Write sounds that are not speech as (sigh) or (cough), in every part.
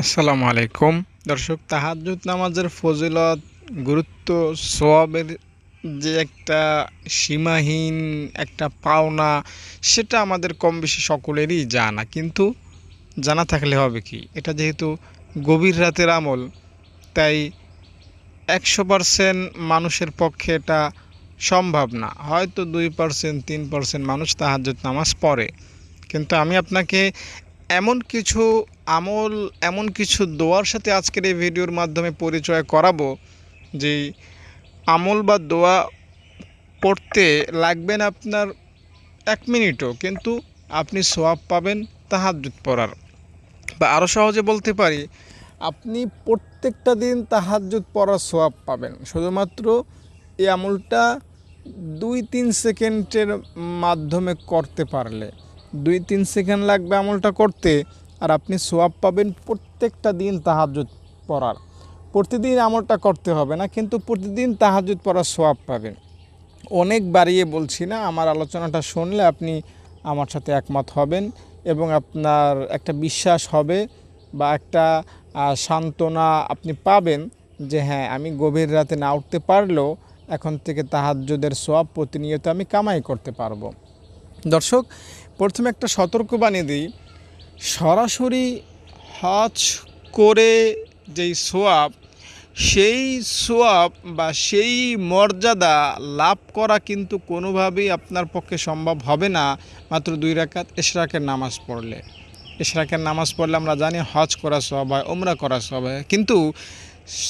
আসসালামু আলাইকুম। দর্শক, তাহাজ্জুদ নামাজের ফজিলত, গুরুত্ব সোয়াবের যে একটা সীমাহীন একটা পাওনা, সেটা আমাদের কম বেশি সকলেরই জানা। কিন্তু জানা থাকলে হবে কি? এটা যেহেতু গভীর রাতের আমল, তাই একশো পারসেন্ট মানুষের পক্ষে এটা সম্ভব না। হয়তো দুই পার্সেন্ট, তিন পার্সেন্ট মানুষ তাহাজ্জুদ নামাজ পড়ে। কিন্তু আমি আপনাকে এমন কিছু আমল, এমন কিছু দোয়ার সাথে আজকের এই ভিডিওর মাধ্যমে পরিচয় করাবো যে আমল বা দোয়া পড়তে লাগবে না আপনার এক মিনিটও, কিন্তু আপনি সোয়াব পাবেন তাহাজ্জুদ পড়ার। বা আরও সহজে বলতে পারি, আপনি প্রত্যেকটা দিন তাহাজ্জুদ পড়ার সোয়াব পাবেন। শুধুমাত্র এই আমলটা দুই তিন সেকেন্ডের মাধ্যমে করতে পারলে। দুই তিন সেকেন্ড লাগবে আমলটা করতে আর আপনি সোয়াব পাবেন প্রত্যেকটা দিন তাহাজুদ পড়ার। প্রতিদিন আমলটা করতে হবে না, কিন্তু প্রতিদিন তাহাজুদ পড়ার সোয়াব পাবেন। অনেক বাড়িয়ে বলছি না, আমার আলোচনাটা শুনলে আপনি আমার সাথে একমত হবেন এবং আপনার একটা বিশ্বাস হবে বা একটা সান্ত্বনা আপনি পাবেন যে হ্যাঁ আমি গভীর রাতে না উঠতে পারলেও এখন থেকে তাহাজ্জুদের সোয়াব প্রতিনিয়ত আমি কামাই করতে পারব। দর্শক প্রথমে একটা সতর্কবাণী দিই। সরাসরি হজ করে যেই সোয়াব, সেই সোয়াব বা সেই মর্যাদা লাভ করা কিন্তু কোনোভাবেই আপনার পক্ষে সম্ভব হবে না। মাত্র দুই রাকাত এশরাকের নামাজ পড়লে। এশরাকের নামাজ পড়লে আমরা জানি হজ করা সব হয় ওমরা করা সব হয়। কিন্তু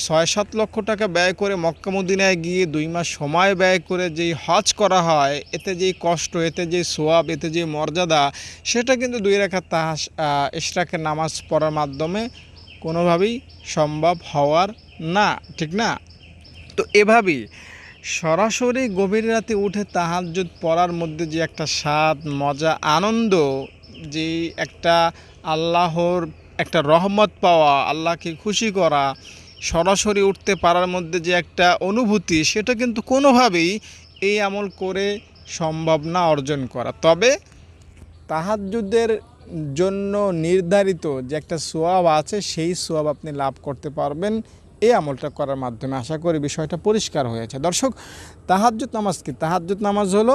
ছয় সাত লক্ষ টাকা ব্যয় করে মক্কামুদ্দিনায় গিয়ে দুই মাস সময় ব্যয় করে যেই হজ করা হয়, এতে যেই কষ্ট, এতে যে সোয়াব, এতে যে মর্যাদা, সেটা কিন্তু দুই রেখা তাহাস ইশরাকের নামাজ পড়ার মাধ্যমে কোনোভাবেই সম্ভব হওয়ার না, ঠিক না? তো এভাবেই সরাসরি গভীর রাতে উঠে তাহাজ্জুদ পড়ার মধ্যে যে একটা স্বাদ, মজা, আনন্দ যে একটা আল্লাহর একটা রহমত পাওয়া, আল্লাহকে খুশি করা সরাসরি উঠতে পারার মধ্যে যে একটা অনুভূতি, সেটা কিন্তু কোনোভাবেই এই আমল করে সম্ভব না অর্জন করা। তবে তাহাজ্জুদের জন্য নির্ধারিত যে একটা সোয়াব আছে, সেই সোয়াব আপনি লাভ করতে পারবেন এই আমলটা করার মাধ্যমে। আশা করি বিষয়টা পরিষ্কার হয়েছে। দর্শক, তাহাজ্জুদ নামাজ কি? তাহাজ্জুদ নামাজ হলো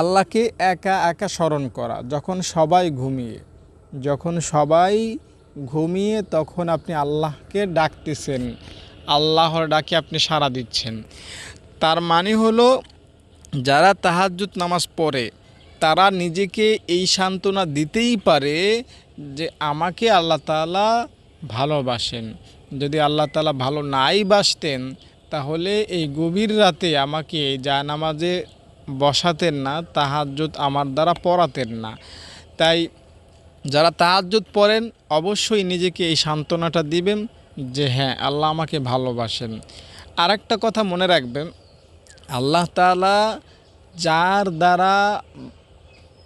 আল্লাহকে একা একা স্মরণ করা, যখন সবাই ঘুমিয়ে, যখন সবাই ঘুমিয়ে তখন আপনি আল্লাহকে ডাকতেছেন। আল্লাহর ডাকে আপনি সাড়া দিচ্ছেন। তার মানে হলো, যারা তাহাজ্জুদ নামাজ পড়ে, তারা নিজেকে এই সান্ত্বনা দিতেই পারে যে আমাকে আল্লাহ তালা ভালোবাসেন। যদি আল্লাহ তাআলা ভালো নাই বাসতেন, তাহলে এই গভীর রাতে আমাকে যা নামাজে বসাতেন না, তাহাজ্জুদ আমার দ্বারা পড়াতেন না। তাই যারা তাহাজ্জুদ পড়েন, অবশ্যই নিজেকে এই সান্ত্বনাটা দিবেন যে হ্যাঁ আল্লাহ আমাকে ভালোবাসেন। আরেকটা কথা মনে রাখবেন, আল্লাহ তাআলা যার দ্বারা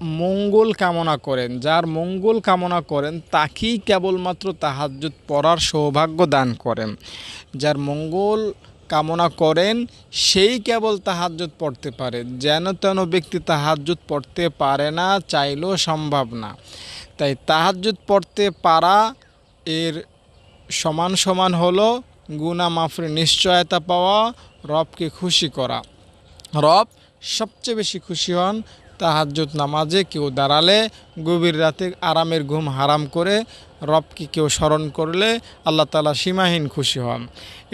মঙ্গল কামনা করেন, যার মঙ্গল কামনা করেন, তাকেই কেবলমাত্র তাহাজ্জুদ পড়ার সৌভাগ্য দান করেন। যার মঙ্গল কামনা করেন, সেই কেবল তাহাজ্জুদ পড়তে পারে। যেন তেন ব্যক্তি তাহাজ্জুদ পড়তে পারে না, চাইলেও সম্ভব না। তাই তাহাজ্জুদ পড়তে পারা এর সমান সমান হলো গুনা মাফের নিশ্চয়তা পাওয়া, রবকে খুশি করা। রব সবচেয়ে বেশি খুশি হন তাহাজ্জুদ নামাজে কেউ দাঁড়ালে, গভীর রাতে আরামের ঘুম হারাম করে রবকে কেউ স্মরণ করলে আল্লাহ তালা সীমাহীন খুশি হন।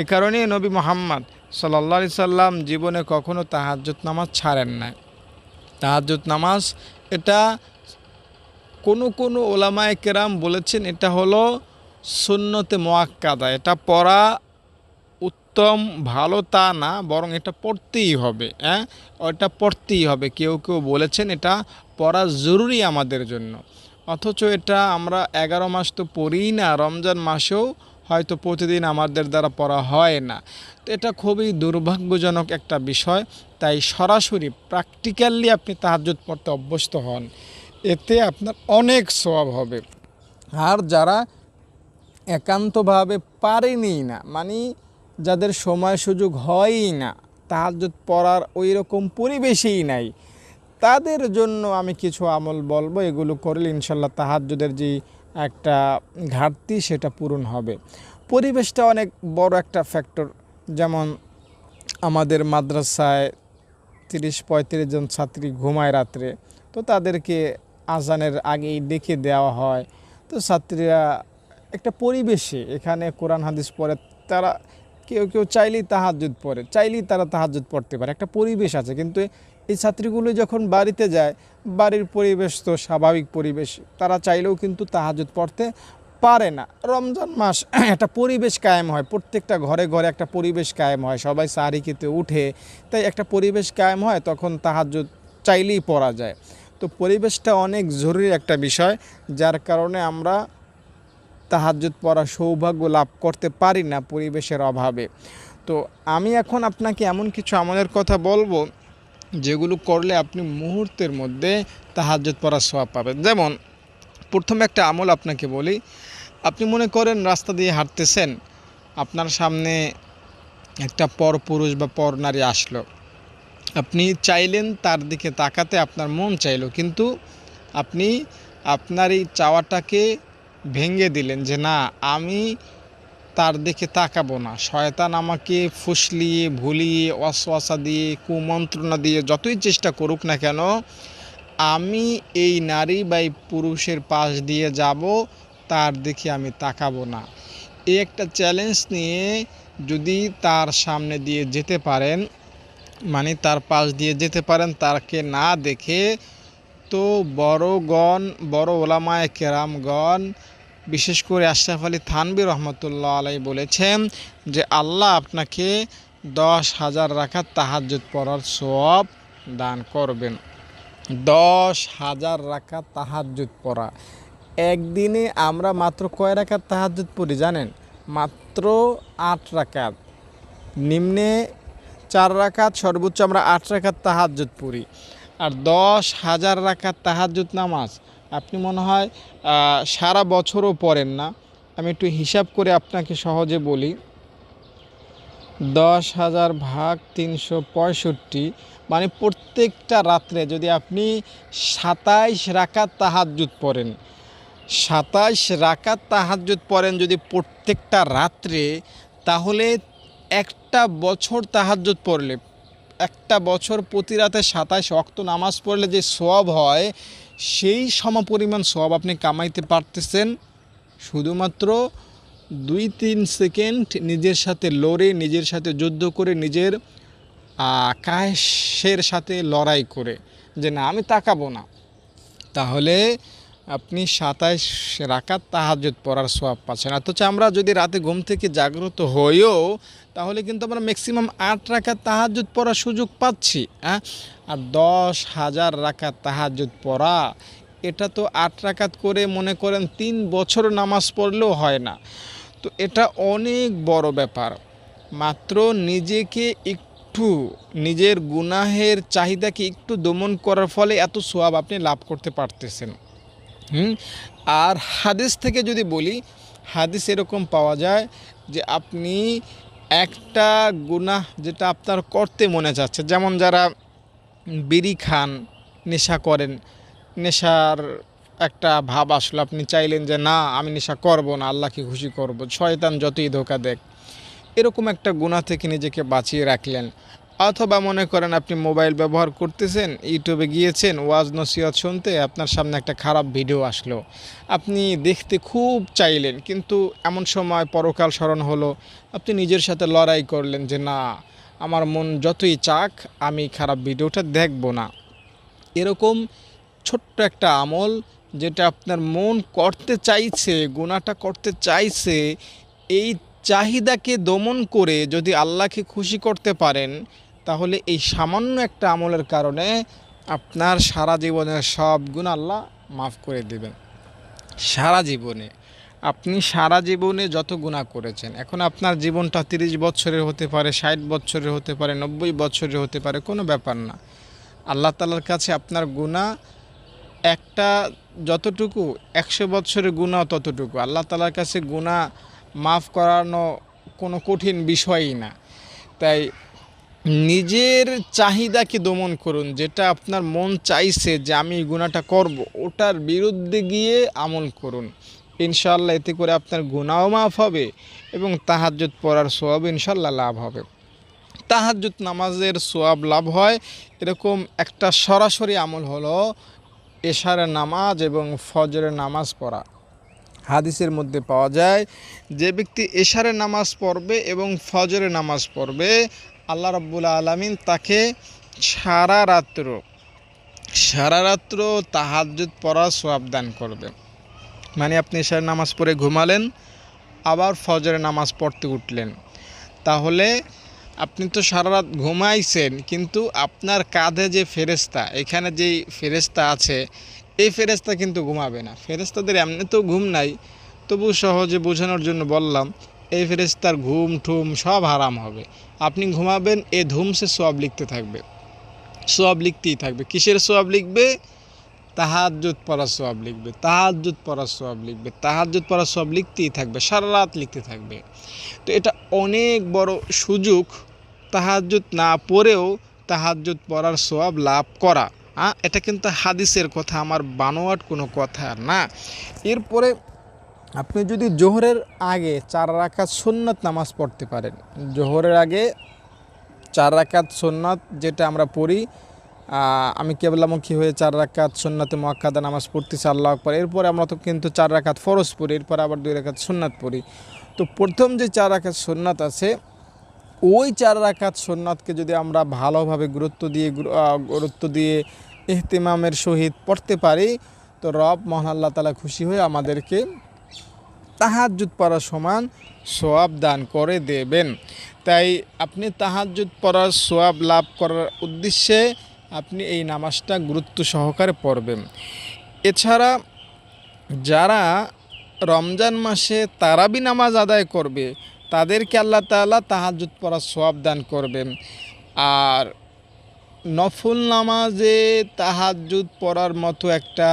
এ কারণে নবী মোহাম্মদ সাল্লা সাল্লাম জীবনে কখনো তাহাজ্জুদ নামাজ ছাড়েন নাই। তাহাজ্জুদ নামাজ এটা কোনো কোনো ওলামায় কেরাম বলেছেন, এটা হলো সুন্নতে মোয়াক্কাদা এটা পড়া উত্তম, ভালো তা না, বরং এটা পড়তেই হবে হ্যাঁ? ওটা পড়তেই হবে। কেউ কেউ বলেছেন এটা পড়া জরুরি আমাদের জন্য। অথচ এটা আমরা এগারো মাস তো পড়িই না, রমজান মাসেও হয়তো প্রতিদিন আমাদের দ্বারা পড়া হয় না। তো এটা খুবই দুর্ভাগ্যজনক একটা বিষয়। তাই সরাসরি প্র্যাকটিক্যালি আপনি তাহাজ্জুদ পড়তে অভ্যস্ত হন। এতে আপনার অনেক সওয়াব হবে। আর যারা একান্তভাবে পারেনি না মানে যাদের সময় সুযোগ হয়ই না, তাহাজ্জুদ পড়ার ওই রকম পরিবেশেই নাই, তাদের জন্য আমি কিছু আমল বলব। এগুলো করলে ইনশাল্লাহ তাহাজ্জুদের যে একটা ঘাটতি, সেটা পূরণ হবে। পরিবেশটা অনেক বড় একটা ফ্যাক্টর যেমন আমাদের মাদ্রাসায় তিরিশ পঁয়ত্রিশ জন ছাত্রী ঘুমায় রাত্রে, তো তাদেরকে আজানের আগেই ডেকে দেওয়া হয়। তো ছাত্রীরা একটা পরিবেশে এখানে কোরআন হাদিস পড়ে, তারা কেউ কেউ চাইলেই তাহাজুদ পড়ে, চাইলেই তারা তাহাজুদ পড়তে পারে। একটা পরিবেশ আছে, কিন্তু এই ছাত্রীগুলো যখন বাড়িতে যায়, বাড়ির পরিবেশ তো স্বাভাবিক পরিবেশ, তারা চাইলেও কিন্তু তাহাজুদ পড়তে পারে না। রমজান মাস (clears throat) একটা পরিবেশ কায়েম হয়, প্রত্যেকটা ঘরে ঘরে একটা পরিবেশ কায়েম হয়, সবাই সারিকিতে উঠে, তাই একটা পরিবেশ কায়েম হয়, তখন তাহাজুদ চাইলেই পড়া যায়। তো পরিবেশটা অনেক জরুরি একটা বিষয়, যার কারণে আমরা তাহাজ্জুদ পড়া সৌভাগ্য লাভ করতে পারি না পরিবেশের অভাবে। তো আমি এখন আপনাকে এমন কিছু আমলের কথা বলব, যেগুলো করলে আপনি মুহূর্তের মধ্যে তাহাজ্জুদ পড়ার সওয়াব পাবেন। যেমন, প্রথমে একটা আমল আপনাকে বলি, আপনি মনে করেন রাস্তা দিয়ে হাঁটতেছেন, আপনার সামনে একটা পর পুরুষ বা পর নারী আসলো। আপনি চাইলেন তার দিকে তাকাতে আপনার মন চাইলো, কিন্তু আপনি আপনার এই চাওয়াটাকে ভেঙে দিলেন যে, না, আমি তার দিকে তাকাবো না। শয়তান আমাকে ফুসলিয়ে, ভুলিয়ে, অশ্বাসা দিয়ে, কুমন্ত্রণা দিয়ে যতই চেষ্টা করুক না কেন, আমি এই নারী বা এই পুরুষের পাশ দিয়ে যাব, তার দিকে আমি তাকাবো না। এই একটা চ্যালেঞ্জ নিয়ে যদি তার সামনে দিয়ে যেতে পারেন মানে তার পাশ দিয়ে যেতে পারেন তাকে না দেখে তো বড়গণ, বড় ওলামায় কেরামগণ, বিশেষ করে আশরাফ আলী থানবী রহমতুল্লাহ আলাই বলেছেন যে, আল্লাহ আপনাকে দশ হাজার রাখার তাহাজ্জুদ পড়ার সব দান করবেন। দশ হাজার রাখা তাহাজ্জুদ পড়া। একদিনে আমরা মাত্র কয় রাখার তাহাজ্জুদ পড়ি জানেন? মাত্র আট রাকাত নিম্নে চার রাকাত, সর্বোচ্চ আমরা আট রাকাত তাহাজ্জুদ পড়ি। আর দশ হাজার রাকাত তাহাজ্জুদ নামাজ, আপনি মনে হয় সারা বছরও পড়েন না। আমি একটু হিসাব করে আপনাকে সহজে বলি। দশ হাজার ভাগ তিনশো পঁয়ষট্টি মানে প্রত্যেকটা রাত্রে যদি আপনি সাতাইশ রাকাত তাহাজ্জুদ পড়েন, সাতাইশ রাকাত তাহাজ্জুদ পড়েন যদি প্রত্যেকটা রাত্রে, তাহলে একটা বছর তাহাজ্জুদ পড়লে একটা বছর প্রতি রাতে সাতাইশ অক্ত নামাজ পড়লে যে সব হয় সেই সমপরিমাণ সব আপনি কামাইতে পারতেছেন। শুধুমাত্র দুই তিন সেকেন্ড নিজের সাথে লড়ে নিজের সাথে যুদ্ধ করে নিজের আহ, কায়েসের সাথে লড়াই করে যে না আমি তাকাবো না। তাহলে আপনি সাতাইশ রাকাত তাহাজ্জুদ পড়ার সোয়াব পাচ্ছেন। অথচ আমরা যদি রাতে ঘুম থেকে জাগ্রত হইও তাহলে কিন্তু আমরা ম্যাক্সিমাম আট রাকাত তাহাজ্জুদ পড়ার সুযোগ পাচ্ছি হ্যাঁ? আর দশ হাজার রাকাত তাহাজ্জুদ পড়া, এটা তো আট রাকাত করে মনে করেন তিন বছর নামাজ পড়লেও হয় না। তো এটা অনেক বড় ব্যাপার। মাত্র নিজেকে একটু নিজের গুনাহের চাহিদাকে একটু দমন করার ফলে এত সোয়াব আপনি লাভ করতে পারতেছেন। হুম? আর হাদিস থেকে যদি বলি, হাদিস এরকম পাওয়া যায় যে আপনি একটা গুনাহ যেটা আপনার করতে মনে যাচ্ছে, যেমন যারা বিড়ি খান, নেশা করেন, নেশার একটা ভাব আসলো, আপনি চাইলেন যে না, আমি নেশা করব না, আল্লাহকে খুশি করব, শয়তান যতই ধোকা দেখ, এরকম একটা গুণা থেকে নিজেকে বাঁচিয়ে রাখলেন। অথবা মনে করেন আপনি মোবাইল ব্যবহার করতেছেন, ইউটিউবে গিয়েছেন, ওয়াজ নসিহত শুনতে আপনার সামনে একটা খারাপ ভিডিও আসলো। আপনি দেখতে খুব চাইলেন, কিন্তু এমন সময় পরকাল স্মরণ হলো, আপনি নিজের সাথে লড়াই করলেন যে না, আমার মন যতই চাক, আমি খারাপ ভিডিওটা দেখব না। এরকম ছোট্ট একটা আমল যেটা আপনার মন করতে চাইছে গুণাটা করতে চাইছে, এই চাহিদাকে দমন করে যদি আল্লাহকে খুশি করতে পারেন, তাহলে এই সামান্য একটা আমলের কারণে আপনার সারা জীবনের সব গুণ আল্লাহ মাফ করে দেবেন। সারা জীবনে। আপনি সারা জীবনে যত গুণা করেছেন, এখন আপনার জীবনটা তিরিশ বছরের হতে পারে, ষাট বছরের হতে পারে, নব্বই বছরের হতে পারে, কোনো ব্যাপার না। আল্লাহ তালার কাছে আপনার গুণা একটা যতটুকু, একশো বছরের গুণা ততটুকু। আল্লাহ তালার কাছে গুণা মাফ করানো কোনো কঠিন বিষয়ই না। তাই নিজের চাহিদাকে দমন করুন, যেটা আপনার মন চাইছে যে আমি এই গুণাটা করব, ওটার বিরুদ্ধে গিয়ে আমল করুন। ইনশাল্লাহ এতে করে আপনার গুণাও মাফ হবে এবং তাহাজ্জুদ পড়ার সোয়াব ইনশাল্লাহ লাভ হবে। তাহাজ্জুদ নামাজের সোয়াব লাভ হয়, এরকম একটা সরাসরি আমল হলো এশারের নামাজ এবং ফজরের নামাজ পড়া। হাদিসের মধ্যে পাওয়া যায় যে ব্যক্তি এশারের নামাজ পড়বে এবং ফজরের নামাজ পড়বে, আল্লাহ রাব্বুল আলামিন তাকে সারা রাত্র সারা রাত্র তাহাজ্জুদ পড়ার সোয়াব দান করবে। মানে আপনি এশারের নামাজ পড়ে ঘুমালেন, আবার ফজরের নামাজ পড়তে উঠলেন। তাহলে আপনি তো সারা রাত ঘুমাইছেন, কিন্তু আপনার কাঁধে যে ফেরেস্তা এখানে যেই ফেরেস্তা আছে এই ফেরেস্তা কিন্তু ঘুমাবে না। ফেরেস্তাদের এমনি তো ঘুম নাই, তবু সহজে বোঝানোর জন্য বললাম, এই ফেরেস্তার ঘুম ঠুম সব হারাম হবে। আপনি ঘুমাবেন, এ ধুমসে সোয়াব লিখতে থাকবে। সোয়াব লিখতেই থাকবে। কিসের সোয়াব লিখবে? তাহাজ্জুদ পড়া সোয়াব লিখবে। তাহাজ্জুদ পড়া সোয়াব লিখবে। তাহাজ্জুদ পড়া সোয়াব লিখতেই থাকবে। সারা রাত লিখতে থাকবে। তো এটা অনেক বড় সুযোগ, তাহাজ্জুদ না পড়েও তাহাজ্জুদ পড়ার সোয়াব লাভ করা। এটা কিন্তু হাদিসের কথা, আমার বানোয়াট কোনো কথা না। এরপরে আপনি যদি জোহরের আগে চার রাকাত সুন্নত নামাজ পড়তে পারেন। জোহরের আগে চার রাকাত সুন্নত যেটা আমরা পড়ি আমি কেবলামুখী হয়ে চার রাকাত সুন্নাতে মোয়াক্কাদা নামাজ পড়তেছি, আল্লাহ আকবর। এরপরে আমরা তো কিন্তু চার রাকাত ফরজ পড়ি, এরপর আবার দুই রাকাত সুন্নাত পড়ি। তো প্রথম যে চার রাকাত সুন্নাত আছে ওই চার রাকাত সুন্নাতকে যদি আমরা ভালোভাবে গুরুত্ব দিয়ে গুরুত্ব দিয়ে এহতেমামের সহিত পড়তে পারি, তো রব মহান আল্লাহ তালা খুশি হয়ে আমাদেরকে তাহাজ্জুদ পড়ার সমান সোয়াব দান করে দেবেন। তাই আপনি তাহাজ্জুদ পড়ার সোয়াব লাভ করার উদ্দেশ্যে আপনি এই নামাজটা গুরুত্ব সহকারে পড়বেন। এছাড়া যারা রমজান মাসে তারাবি নামাজ আদায় করবে তাদেরকে আল্লাহ তাআলা তাহাজ্জুদ পড়ার সোয়াব দান করবেন। আর নফল নামাজে তাহাজ্জুদ পড়ার মতো একটা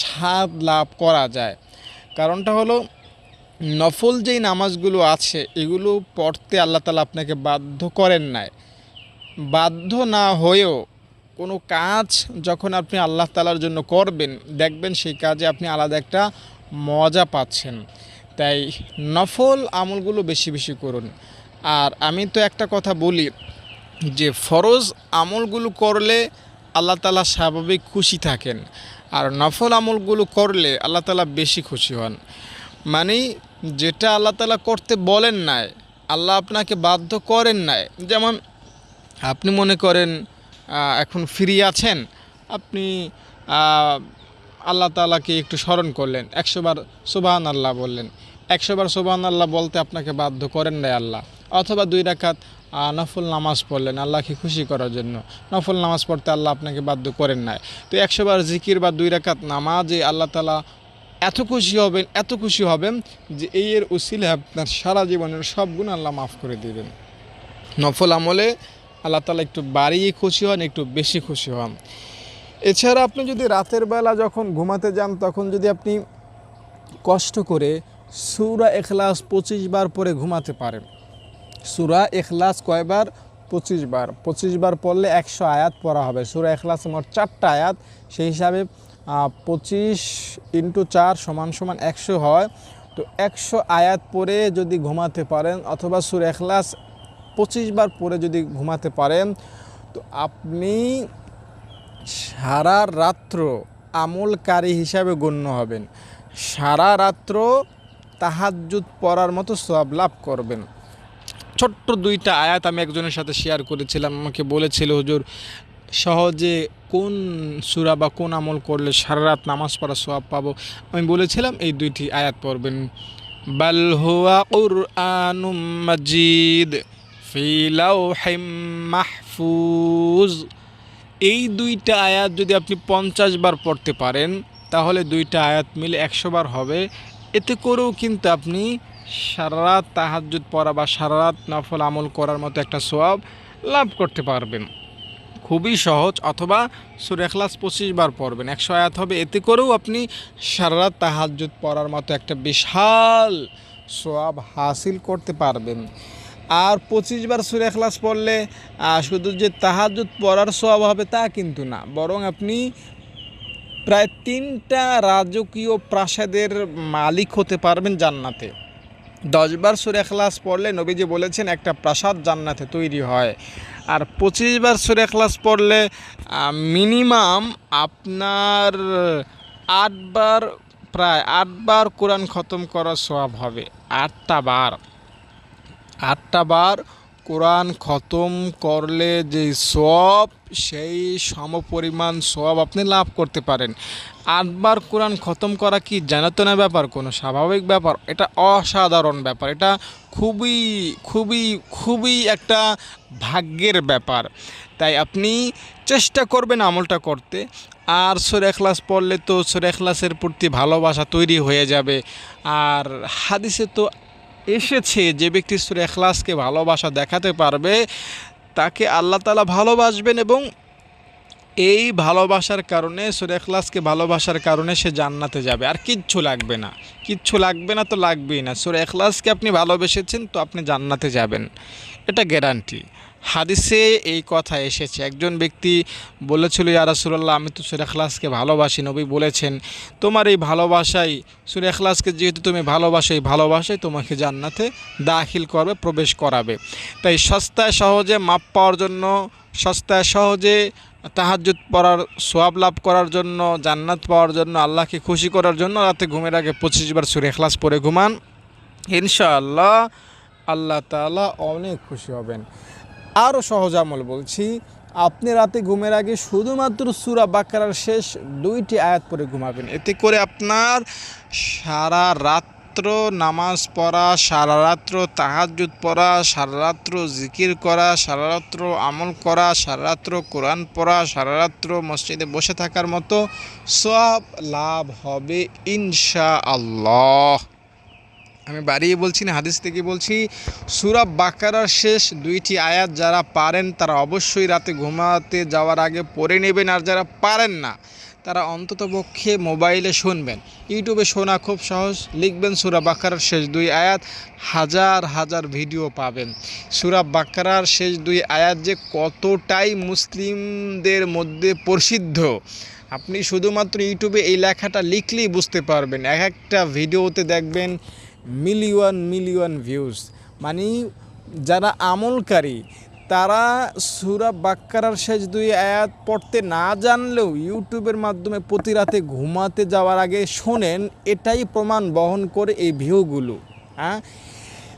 স্বাদ লাভ করা যায়। কারণটা হলো, নফল যেই নামাজগুলো আছে, এগুলো পড়তে আল্লাহ তালা আপনাকে বাধ্য করেন নাই। বাধ্য না হয়েও কোনো কাজ যখন আপনি আল্লাহ তালার জন্য করবেন, দেখবেন সেই কাজে আপনি আলাদা একটা মজা পাচ্ছেন। তাই নফল আমলগুলো বেশি বেশি করুন। আর আমি তো একটা কথা বলি যে ফরজ আমলগুলো করলে আল্লাহ তালা স্বাভাবিক খুশি থাকেন। আর নফল আমলগুলো করলে আল্লাহ তালা বেশি খুশি হন। মানে যেটা আল্লাহ তালা করতে বলেন নাই, আল্লাহ আপনাকে বাধ্য করেন নাই। যেমন আপনি মনে করেন এখন ফ্রি আছেন, আপনি আল্লাহ তালাকে একটু স্মরণ করলেন একশোবার সুবাহান আল্লাহ বললেন। একশোবার সুবাহান আল্লাহ বলতে আপনাকে বাধ্য করেন নাই আল্লাহ। অথবা দুই রাকাত নফল নামাজ পড়লেন আল্লাহকে খুশি করার জন্য। নফল নামাজ পড়তে আল্লাহ আপনাকে বাধ্য করেন নাই। তো একশোবার জিকির বা দুই রাকাত নামাজে আল্লাহ তালা এত খুশি হবেন, এত খুশি হবেন যে এই এর উসিলে আপনার সারা জীবনের সব গুণ আল্লাহ মাফ করে দিবেন। নফল আমলে আল্লাহ তালা একটু বাড়িয়ে খুশি হন, একটু বেশি খুশি হন। এছাড়া আপনি যদি রাতের বেলা যখন ঘুমাতে যান, তখন যদি আপনি কষ্ট করে সুরা এখলাস পঁচিশ বার পরে ঘুমাতে পারেন। সুরা এখলাস কয়বার? পঁচিশ বার। পঁচিশ বার পড়লে একশো আয়াত পড়া হবে। সুরা এখলাস মোট চারটা আয়াত। সেই হিসাবে পঁচিশ ইন্টু চার সমান সমান একশো হয়। তো একশো আয়াত পরে যদি ঘুমাতে পারেন অথবা সুরা এখলাস পঁচিশ বার পরে যদি ঘুমাতে পারেন, তো আপনি সারা রাত্র আমলকারী হিসাবে গণ্য হবেন। সারা রাত্র তাহাজ্জুদ পড়ার মতো সব লাভ করবেন। ছোট্ট দুইটা আয়াত আমি একজনের সাথে শেয়ার করেছিলাম। আমাকে বলেছিল, হুজুর, সহজে কোন সুরা বা কোন আমল করলে সারা রাত নামাজ পড়া সব পাবো? আমি বলেছিলাম, এই দুইটি আয়াত পড়বেন। মাহফুজ। এই দুইটা আয়াত যদি আপনি পঞ্চাশ বার পড়তে পারেন, তাহলে দুইটা আয়াত মিলে একশো বার হবে। এতে করেও কিন্তু আপনি সারা রাত তাহাজ্জুদ পড়া বা সারা রাত নফল আমল করার মতো একটা সোয়াব লাভ করতে পারবেন। খুবই সহজ অথবা সুর এখলাস পঁচিশ বার পড়বেন, একশো আয়াত হবে। এতে করেও আপনি সারা রাত তাহাজ্জুদ পড়ার মতো একটা বিশাল সোয়াব হাসিল করতে পারবেন। আর পঁচিশ বার সুর পড়লে শুধু যে তাহাজুদ পড়ার সোয়াব হবে তা কিন্তু না, বরং আপনি প্রায় তিনটা রাজকীয় প্রাসাদের মালিক হতে পারবেন জান্নাতে। দশবার সুরে পড়লে নবীজি বলেছেন, একটা প্রাসাদ জান্নাতে তৈরি হয়। আর পঁচিশ বার সুরে পড়লে মিনিমাম আপনার আটবার, প্রায় আটবার কোরআন খতম করার সওয়াব হবে। আটটা বার। আটটা বার কোরআন খতম করলে যে সব, সেই সমপরিমাণ সব আপনি লাভ করতে পারেন। আটবার কোরআন খতম করা কি জানাতনা ব্যাপার? কোনো স্বাভাবিক ব্যাপার? এটা অসাধারণ ব্যাপার। এটা খুবই খুবই খুবই একটা ভাগ্যের ব্যাপার। তাই আপনি চেষ্টা করবেন আমলটা করতে। আর সুরে এখলাস পড়লে তো সুরে এখলাসের প্রতি ভালোবাসা তৈরি হয়ে যাবে। আর হাদিসে তো এসেছে যে ব্যক্তি সুরে এখলাসকে ভালোবাসা দেখাতে পারবে, তাকে আল্লাহ তালা ভালোবাসবেন এবং এই ভালোবাসার কারণে সুরেখলাসকে ভালোবাসার কারণে সে জান্নাতে যাবে। আর কিচ্ছু লাগবে না। কিচ্ছু লাগবে না তো লাগবেই না। সুরে এখলাসকে আপনি ভালোবেসেছেন তো আপনি জান্নাতে যাবেন। এটা গ্যারান্টি হাদিসে এই কথা এসেছে। একজন ব্যক্তি বলেছিল, ইয়া রাসূলুল্লাহ, আমি তো সুরেখলাসকে ভালোবাসি। নবী বলেছেন, তোমার এই ভালোবাসাই সুরেখলাসকে যেহেতু তুমি ভালোবাসো, এই ভালোবাসাই তোমাকে জান্নাতে দাখিল করবে, প্রবেশ করাবে। তাই সস্তায় সহজে মাপ পাওয়ার জন্য, সস্তায় সহজে তাহাজ্জুদ পড়ার, সোয়াব লাভ করার জন্য, জান্নাত পাওয়ার জন্য, আল্লাহকে খুশি করার জন্য রাতে ঘুমের আগে পঁচিশ বার সুরে এখলাস ঘুমান। ইনশাআল্লাহ আল্লাহ তাআলা অনেক খুশি হবেন। আরও সহজ আমল বলছি। আপনি রাতে ঘুমের আগে শুধুমাত্র সুরা বাকারার শেষ দুইটি আয়াত পরে ঘুমাবেন। এতে করে আপনার সারা রাত্র নামাজ পড়া, সারা রাত্র তাহাজুদ পড়া, সারা রাত্র জিকির করা, সারা রাত্র আমল করা, সারা রাত্র কোরআন পড়া, সারা রাত্র মসজিদে বসে থাকার মতো সব লাভ হবে ইনশা আল্লাহ আমি বাড়িয়ে বলছি না, হাদিস থেকে বলছি, সুরা বাকারার শেষ দুইটি আয়াত যারা পারেন, তারা অবশ্যই রাতে ঘুমাতে যাওয়ার আগে পড়ে নেবেন, আর যারা পারেন না, তারা অন্ততপক্ষে মোবাইলে শুনবেন। ইউটিউবে শোনা খুব সহজ, লিখবেন সুরা বাকারার শেষ দুই আয়াত, হাজার হাজার ভিডিও পাবেন। সুরা বাকারার শেষ দুই আয়াত যে কতটাই মুসলিমদের মধ্যে প্রসিদ্ধ, আপনি শুধুমাত্র ইউটিউবে এই লেখাটা লিখলেই বুঝতে পারবেন। এক একটা ভিডিওতে দেখবেন মিলিয়ন মিলিয়ন ভিউজ মানে যারা আমলকারী, তারা সুরা বাক্কারার শেষ দুই আয়াত পড়তে না জানলেও ইউটিউবের মাধ্যমে প্রতি রাতে ঘুমাতে যাওয়ার আগে শোনেন, এটাই প্রমাণ বহন করে এই ভিউগুলো হ্যাঁ?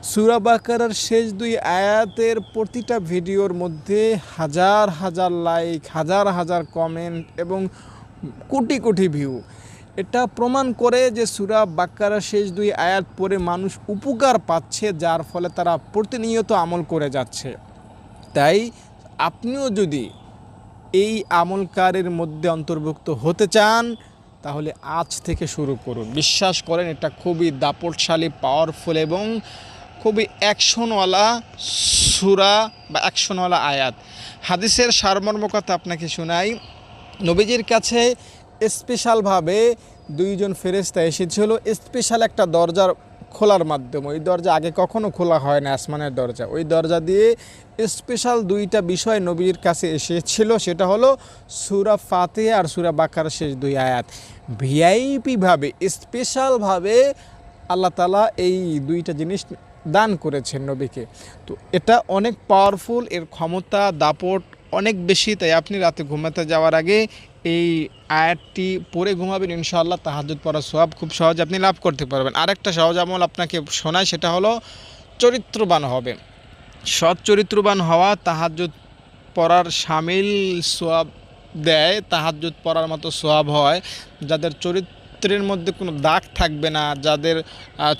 সুরা বাকারার শেষ দুই আয়াতের প্রতিটা ভিডিওর মধ্যে হাজার হাজার লাইক হাজার হাজার কমেন্ট এবং কোটি কোটি ভিউ এটা প্রমাণ করে যে সুরা বাক্কারা শেষ দুই আয়াত পরে মানুষ উপকার পাচ্ছে, যার ফলে তারা প্রতিনিয়ত আমল করে যাচ্ছে। তাই আপনিও যদি এই আমলকারের মধ্যে অন্তর্ভুক্ত হতে চান, তাহলে আজ থেকে শুরু করুন। বিশ্বাস করেন, এটা খুবই দাপটশালী পাওয়ারফুল এবং খুবই অ্যাকশনওয়ালা সুরা বা অ্যাকশনওয়ালা আয়াত। হাদিসের সারমর্ম কথা আপনাকে শোনাই। নবীজির কাছে স্পেশালভাবে দুইজন ফেরেস্তা এসেছিল। স্পেশাল একটা দরজার খোলার মাধ্যমে। ওই দরজা আগে কখনো খোলা হয় না, আসমানের দরজা। ওই দরজা দিয়ে স্পেশাল দুইটা বিষয় নবীর কাছে এসেছিল, সেটা হলো সুরা ফাতে আর সুরা বাকার শেষ দুই আয়াত। ভিআইপিভাবে স্পেশালভাবে আল্লাহ তালা এই দুইটা জিনিস দান করেছেন নবীকে। তো এটা অনেক পাওয়ারফুল এর ক্ষমতা, দাপট অনেক বেশি, তাই আপনি রাতে ঘুমাতে যাওয়ার আগে এই আয়াতটি পরে ঘুমাবেন, ইনশাআল্লাহ তাহাজুদ পড়ার সব খুব সহজে আপনি লাভ করতে পারবেন। আরেকটা সহজ আমল আপনাকে শোনায় সেটা হলো চরিত্রবান হবে। সৎ চরিত্রবান হওয়া তাহাজুদ পড়ার সামিল সোয়াব দেয় তাহাজুদ পড়ার মতো সোয়াব হয় যাদের চরিত্রের মধ্যে কোনো দাগ থাকবে না, যাদের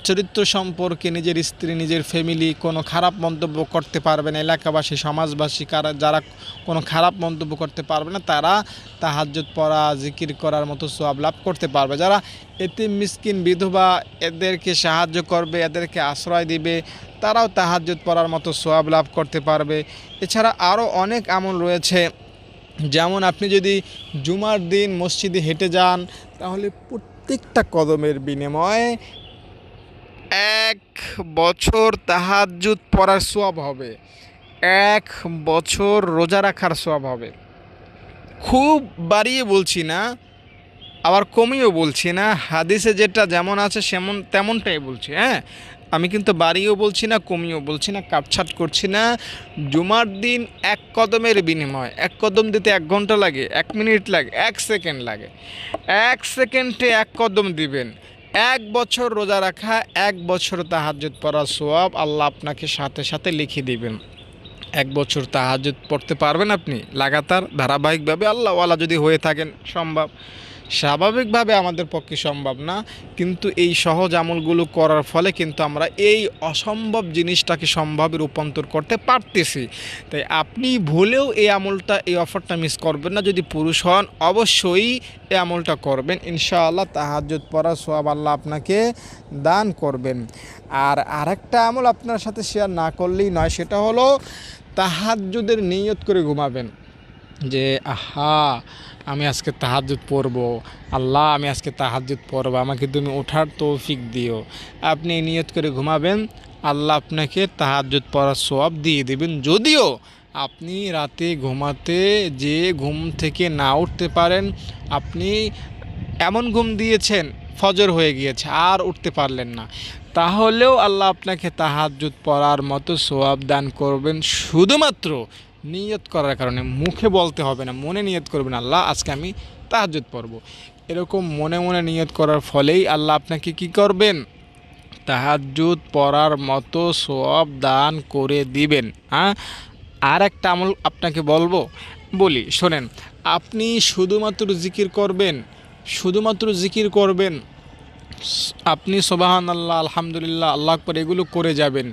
চরিত্র সম্পর্কে নিজের স্ত্রী, নিজের ফ্যামিলি কোনো খারাপ মন্তব্য করতে পারবে না, এলাকাবাসী, সমাজবাসী কারা, যারা কোনো খারাপ মন্তব্য করতে পারবে না, তারা তাহাজ্জুদ পড়া, জিকির করার মতো সোয়াব লাভ করতে পারবে। যারা এতে মিসকিন, বিধবা এদেরকে সাহায্য করবে, এদেরকে আশ্রয় দিবে, তারাও তাহাজ্জুদ পড়ার মতো সোয়াব লাভ করতে পারবে। এছাড়া আরও অনেক আমল রয়েছে। যেমন আপনি যদি জুমার দিন মসজিদে হেঁটে যান, তাহলে প্রত্যেকটা কদমের বিনিময়ে এক বছর তাহাজুত পড়ার সোয়াব হবে। এক বছর রোজা রাখার সোয়াব হবে। খুব বাড়িয়ে বলছি না, আবার কমিয়েও বলছি না, হাদিসে যেটা যেমন আছে সেমন তেমনটাই বলছি হ্যাঁ? আমি কিন্তু বাড়িও বলছি না, কমিও বলছি না, কাটছাট করছি না। জুমার দিন এক কদমের বিনিময়। এক কদম দিতে এক ঘণ্টা লাগে, এক মিনিট লাগে, এক সেকেন্ড লাগে। এক সেকেন্ডে এক কদম দিবেন। এক বছর রোজা রাখা, এক বছর তাহাজ্জুদ পড়া সোয়াব আল্লাহ আপনাকে সাথে সাথে লিখে দিবেন। এক বছর তাহাজুদ পড়তে পারবেন আপনি, লাগাতার, ধারাবাহিকভাবে আল্লাহওয়ালা যদি হয়ে থাকেন, সম্ভব। স্বাভাবিকভাবে আমাদের পক্ষে সম্ভব না, কিন্তু এই সহজ আমলগুলো করার ফলে কিন্তু আমরা এই অসম্ভব জিনিসটাকে সম্ভবে রূপান্তর করতে পারতেছি। তাই আপনি ভুলেও এই আমলটা, এই অফারটা মিস করবেন না। যদি পুরুষ হন, অবশ্যই এই আমলটা করবেন। ইনশাআল্লাহ তাহাজুদ পড়া সোয়াব আল্লাহ আপনাকে দান করবেন। আর আরেকটা আমল আপনার সাথে শেয়ার না করলেই নয়, সেটা হলো তাহাজ্জুদের নিয়ত করে ঘুমাবেন। যে আহা আমি আজকে তাহাজ্জুদ পড়ব। আল্লাহ, আমি আজকে তাহাজ্জুদ পড়ব। আমাকে তুমি ওঠার তৌফিক দিও। আপনি নিয়ত করে ঘুমাবেন। আল্লাহ আপনাকে তাহাজ্জুদ পড়ার সওয়াব দিয়ে দেবেন। যদিও আপনি রাতে ঘুমাতে যে ঘুম থেকে না উঠতে পারেন, আপনি এমন ঘুম দিয়েছেন, ফজর হয়ে গিয়েছে, আর উঠতে পারলেন না। তাহলেও আল্লাহ আপনাকে তাহাজ্জুদ পড়ার মতো সোয়াব দান করবেন। শুধুমাত্র নিয়ত করার কারণে মুখে বলতে হবে না, মনে নিয়ত করবেন, আল্লাহ, আজকে আমি তাহাজ্জুদ পড়ব। এরকম মনে মনে নিয়ত করার ফলেই আল্লাহ আপনাকে কি করবেন? তাহাজ্জুদ পড়ার মতো সব দান করে দিবেন। হ্যাঁ? আর একটা আমল আপনাকে বলব। বলি, শোনেন, আপনি শুধুমাত্র জিকির করবেন, শুধুমাত্র জিকির করবেন আপনি সোবাহান আল্লাহ আলহামদুলিল্লাহ, আল্লাহ আকবর, এগুলো করে যাবেন।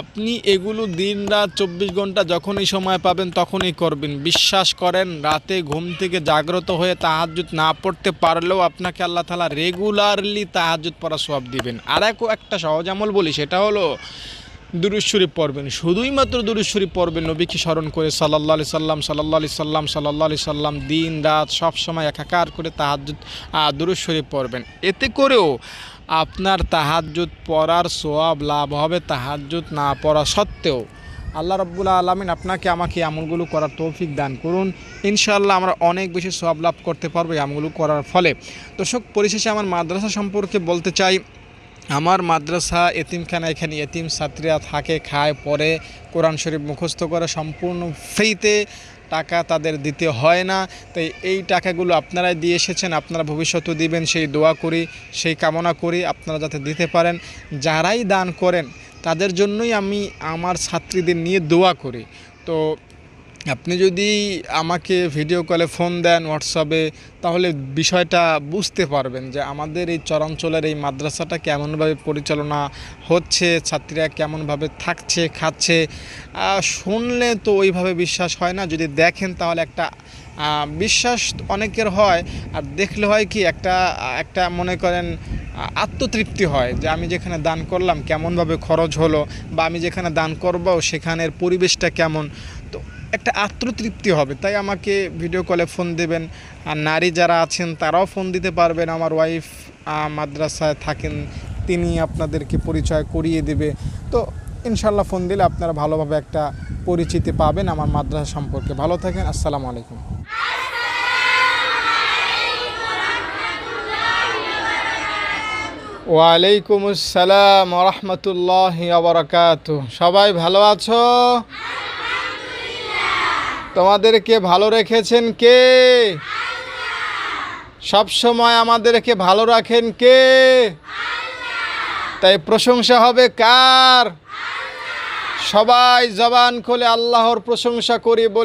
আপনি এগুলো দিন রাত চব্বিশ ঘণ্টা যখনই সময় পাবেন তখনই করবেন। বিশ্বাস করেন, রাতে ঘুম থেকে জাগ্রত হয়ে তাহাজুদ না পড়তে পারলেও আপনাকে আল্লাহ তালা রেগুলারলি তাহাজুদ পড়া সব দিবেন। আর এক একটা সহজ আমল বলি, সেটা হলো দুরুদ শরীফ পড়বেন শুধুই মাত্র দুরুদ শরীফ পড়বেন নবীকে স্মরণ করে? সাল্লাহ আলি সাল্লাম সাল্লাহ আলি সাল্লাম সাল্লাহ আলি সাল্লাম দিন, রাত সব সময় একাকার করে দুরুদ শরীফ পড়বেন। এতে করেও আপনার তাহাজ্জুদ পড়ার সোয়াব লাভ হবে, তাহাজ্জুদ না পড়া সত্ত্বেও। আল্লাহ রব্বুল্লা আলমিন আপনাকে আমাকে আমলগুলো করার তৌফিক দান করুন। ইনশাআল্লাহ আমরা অনেক বেশি সোয়াব লাভ করতে পারব এই আমলগুলো করার ফলে। দর্শক, পরিশেষে আমার মাদ্রাসা সম্পর্কে বলতে চাই আমার মাদ্রাসা এতিমখানা এখানে এতিম ছাত্রীরা থাকে, খায় পরে কোরআন শরীফ মুখস্থ করে, সম্পূর্ণ ফ্রিতে টাকা তাদের দিতে হয় না। তাই এই টাকাগুলো আপনারাই দিয়ে এসেছেন, আপনারা ভবিষ্যতে দিবেন, সেই দোয়া করি, সেই কামনা করি, আপনারা যাতে দিতে পারেন। যারাই দান করেন, তাদের জন্যই আমি আমার ছাত্রীদের নিয়ে দোয়া করি। তো আপনি যদি আমাকে ভিডিও কলে ফোন দেন হোয়াটসঅ্যাপে তাহলে বিষয়টা বুঝতে পারবেন যে আমাদের এই চরাঞ্চলের এই মাদ্রাসাটা কেমনভাবে পরিচালনা হচ্ছে, ছাত্রীরা কেমনভাবে থাকছে, খাচ্ছে। শুনলে তো ওইভাবে বিশ্বাস হয় না। যদি দেখেন তাহলে একটা বিশ্বাস অনেকের হয়। আর দেখলে হয় কি, একটা একটা মনে করেন, আত্মতৃপ্তি হয় যে আমি যেখানে দান করলাম কেমনভাবে খরচ হলো বা আমি যেখানে দান করব, সেখানের পরিবেশটা কেমন। একটা আত্মতৃপ্তি হবে। তাই আমাকে ভিডিও কলে ফোন দেবেন। আর নারী যারা আছেন, তারাও ফোন দিতে পারবেন। আমার ওয়াইফ মাদ্রাসায় থাকেন, তিনি আপনাদেরকে পরিচয় করিয়ে দেবে। তো ইনশাল্লাহ ফোন দিলে আপনারা ভালোভাবে একটা পরিচিতি পাবেন আমার মাদ্রাসা সম্পর্কে। ভালো থাকেন, আসসালামু আলাইকুম। ওয়ালাইকুম আসসালাম রহমতুল্লাহ আবরকাত সবাই ভালো আছো? তোমাদেরকে ভালো রেখেছেন কে? সব সময় আমাদেরকে ভালো রাখেন কে? তাই প্রশংসা হবে কার? সবাই জবান খুলে আল্লাহর প্রশংসা করি, বলি